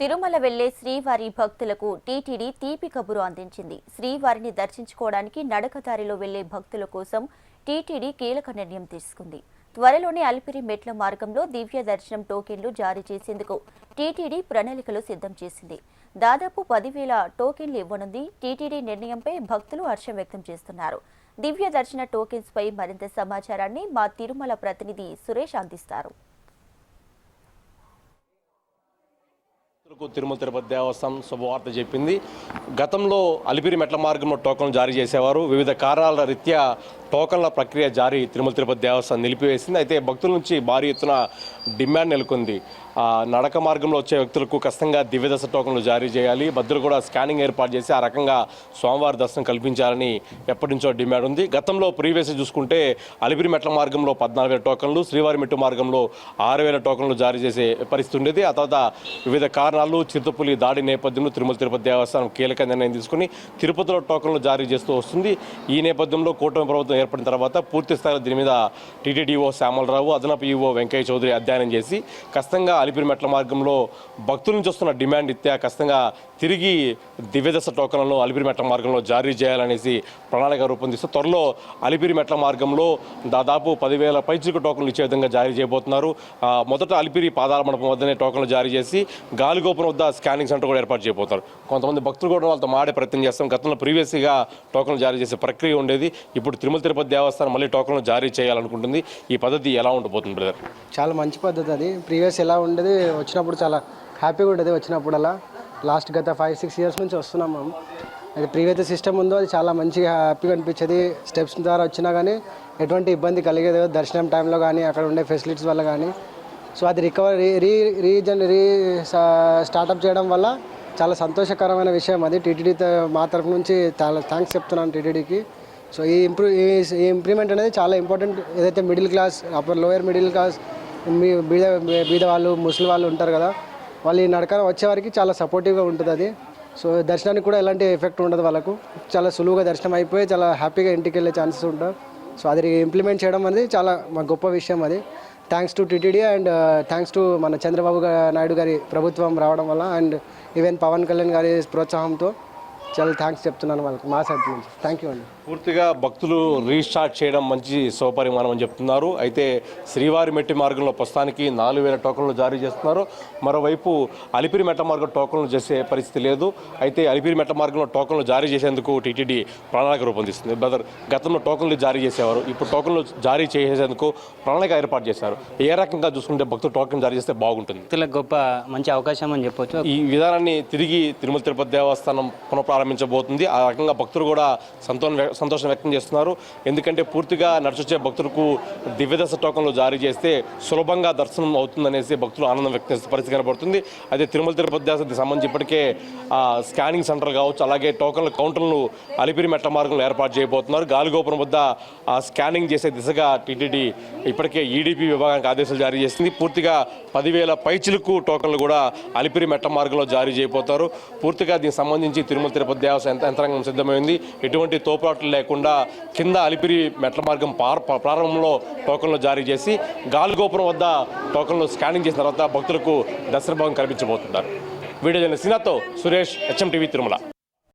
తిరుమల వెళ్ళే శ్రీవారి భక్తులకు టీటీడీ తీపి కబురు అందించింది. శ్రీవారిని దర్శించుకోవడానికి నడకదారిలో వెళ్ళే భక్తుల కోసం టీటీడీ కీలక నిర్ణయం తీసుకుంది. త్వరలోనే అలిపిరి మెట్ల మార్గంలో దివ్య దర్శనం టోకెన్లు జారీ చేసేందుకు టీటీడీ ప్రణాళికలు సిద్ధం చేసింది. దాదాపు పదివేల టోకెన్లు ఇవ్వనుంది. టీటీడీ నిర్ణయంపై భక్తులు హర్షం వ్యక్తం చేస్తున్నారు. దివ్య దర్శన టోకెన్స్ పై మరింత సమాచారాన్ని మా తిరుమల ప్రతినిధి సురేష్ అందిస్తారు. తిరుమల తిరుపతి దేవస్థానం శుభవార్త చెప్పింది. గతంలో అలిపిరి మెట్ల మార్గంలో టోకన్లు జారీ చేసేవారు. వివిధ కారణాల రీత్యా టోకన్ల ప్రక్రియ జారీ తిరుమల తిరుపతి దేవస్థానం నిలిపివేసింది. అయితే భక్తుల నుంచి భారీ ఎత్తున డిమాండ్ నెలకొంది. నడక మార్గంలో వచ్చే వ్యక్తులకు ఖచ్చితంగా దివ్యదశ టోకన్లు జారీ చేయాలి. భద్రులు కూడా స్కానింగ్ ఏర్పాటు చేసి ఆ రకంగా స్వామివారి దర్శనం కల్పించాలని ఎప్పటి నుంచో డిమాండ్ ఉంది. గతంలో ప్రీవియస్ చూసుకుంటే అలిపిరి మెట్ల మార్గంలో పద్నాలుగు వేల టోకన్లు శ్రీవారి మెట్టు మార్గంలో ఆరు వేల టోకన్లు జారీ చేసే పరిస్థితి ఉండేది. ఆ తర్వాత వివిధ కారణాలు చిరుతపులి దాడి నేపథ్యంలో తిరుమల తిరుపతి దేవస్థానం కీలక నిర్ణయం తీసుకుని తిరుపతిలో టోకన్లు జారీ చేస్తూ వస్తుంది. ఈ నేపథ్యంలో కూటమి ప్రభుత్వం ఏర్పడిన తర్వాత పూర్తి స్థాయిలో దీని మీద టీటీడీఓ శ్యామలరావు అదనపు ఈఓ వెంకయ్య చౌదరి అధ్యయనం చేసి ఖచ్చితంగా అలిపిరి మెట్ల మార్గంలో భక్తుల నుంచి వస్తున్న డిమాండ్ ఇత్యా ఖచ్చితంగా తిరిగి దివ్యదశ టోకన్లను అలిపిరి మెట్ల మార్గంలో జారీ చేయాలనేసి ప్రణాళిక రూపొందిస్తూ త్వరలో అలిపిరి మెట్ల మార్గంలో దాదాపు పదివేల పైచుకు టోకన్లు ఇచ్చే విధంగా జారీ చేయబోతున్నారు. మొదట అలిపిరి పాదాల మండపం వద్దనే టోకన్లు జారీ చేసి గాలిగోపురం వద్ద స్కానింగ్ సెంటర్ కూడా ఏర్పాటు చేయబోతున్నారు. కొంతమంది భక్తులు కూడా వాళ్ళతో మాడే ప్రయత్నం చేస్తాం. గతంలో ప్రీవియస్గా టోకన్లు జారీ చేసే ప్రక్రియ ఉండేది. ఇప్పుడు తిరుమల తిరుపతి దేవస్థానం మళ్ళీ టోకన్లు జారీ చేయాలనుకుంటుంది. ఈ పద్ధతి ఎలా ఉండబోతుంది బ్రదర్? చాలా మంచి పద్ధతి అది. ప్రీవియస్ ఎలా ఉండేది వచ్చినప్పుడు చాలా హ్యాపీగా ఉండేది వచ్చినప్పుడల్లా. లాస్ట్ గత ఫైవ్ సిక్స్ ఇయర్స్ నుంచి వస్తున్నాం మేము. అది ప్రీవియస్ సిస్టమ్ ఉందో అది చాలా మంచిగా హ్యాపీగా అనిపించేది. స్టెప్స్ ద్వారా వచ్చినా కానీ ఎటువంటి ఇబ్బంది కలిగేది దర్శనం టైంలో కానీ అక్కడ ఉండే ఫెసిలిటీస్ వల్ల కానీ సో అది recover re re reason re startup చేయడం వల్ల చాలా సంతోషకరమైన విషయం అది. టీటీడీతో మా తరపు నుంచి చాలా థ్యాంక్స్ చెప్తున్నాను టీటీడీకి సో ఈ ఇంప్రూవ్ ఈ ఇంప్రూవ్మెంట్ అనేది చాలా ఇంపార్టెంట్ ఏదైతే middle class upper lower middle class మీ బీద బీద వాళ్ళు ముసలి వాళ్ళు ఉంటారు కదా వాళ్ళు ఈ నడక వచ్చేవారికి చాలా సపోర్టివ్గా ఉంటుంది అది. సో దర్శనానికి కూడా ఎలాంటి ఎఫెక్ట్ ఉండదు వాళ్ళకు. చాలా సులువుగా దర్శనం అయిపోయి చాలా హ్యాపీగా ఇంటికి వెళ్ళే ఛాన్సెస్ ఉంటాయి. సో అది ఇంప్లిమెంట్ చేయడం అనేది చాలా మా గొప్ప విషయం అది. Thanks to TTD and thanks to మన చంద్రబాబు నాయుడు గారి ప్రభుత్వం రావడం వల్ల అండ్ ఈవెన్ పవన్ కళ్యాణ్ గారి ప్రోత్సాహంతో చాలా థ్యాంక్స్ చెప్తున్నాను వాళ్ళకి మా సైడ్ నుంచి. థ్యాంక్ యూ అండి. పూర్తిగా భక్తులు రీస్టార్ట్ చేయడం మంచి సౌపరిమాణం అని చెప్తున్నారు. అయితే శ్రీవారి మెట్టి మార్గంలో ప్రస్తుతానికి నాలుగు వేల టోకన్లు జారీ చేస్తున్నారు. మరోవైపు అలిపిరి మెట్ట మార్గం టోకన్లు చేసే పరిస్థితి లేదు. అయితే అలిపిరి మెట్ట మార్గంలో టోకన్లు జారీ చేసేందుకు టీటీడీ ప్రణాళిక రూపొందిస్తుంది. బ్రదర్ గతంలో టోకన్లు జారీ చేసేవారు ఇప్పుడు టోకన్లు జారీ చేసేందుకు ప్రణాళిక ఏర్పాటు చేశారు. ఏ రకంగా చూసుకుంటే భక్తులు టోకన్ జారీ చేస్తే బాగుంటుంది? భక్తులకు గొప్ప మంచి అవకాశం అని చెప్పొచ్చు. ఈ విధానాన్ని తిరిగి తిరుమల తిరుపతి దేవస్థానం పునఃప్రారంభించబోతుంది. ఆ రకంగా భక్తులు కూడా సంతోషం సంతోషం వ్యక్తం చేస్తున్నారు. ఎందుకంటే పూర్తిగా నడిచొచ్చే భక్తులకు దివ్యదశ టోకన్లు జారీ చేస్తే సులభంగా దర్శనం అవుతుందనేసి భక్తులు ఆనందం వ్యక్తం చేసే పరిస్థితి కనబడుతుంది. అయితే తిరుమల తిరుపతి దేశానికి సంబంధించి ఇప్పటికే ఆ, స్కానింగ్ సెంటర్ కావచ్చు అలాగే టోకన్ల కౌంటర్లను అలిపిరి మెట్ల మార్గంలో ఏర్పాటు చేయబోతున్నారు. గాలిగోపురం వద్ద ఆ స్కానింగ్ చేసే దిశగా టీటీడీ ఇప్పటికే ఈడీపీ విభాగానికి ఆదేశాలు జారీ చేసింది. పూర్తిగా పదివేల పైచిలకు టోకన్లు కూడా అలిపిరి మెట్ల మార్గంలో జారీ చేయబోతారు పూర్తిగా దీనికి సంబంధించి తిరుమల తిరుపతి దేవస్థానం యంత్రాంగం సిద్ధమైంది? ఎటువంటి తోపులాట్లు లేకుండా కింద అలిపిరి మెట్ల మార్గం పార- ప్రారంభంలో టోకన్లు జారీ చేసి గాలిగోపురం వద్ద టోకన్లు స్కానింగ్ చేసిన తర్వాత భక్తులకు దర్శన భాగం కల్పించబోతున్నారు. వీడియో జర్నలిస్ట్ సినాతో సురేష్ హెచ్ఎం టీవీ తిరుమల.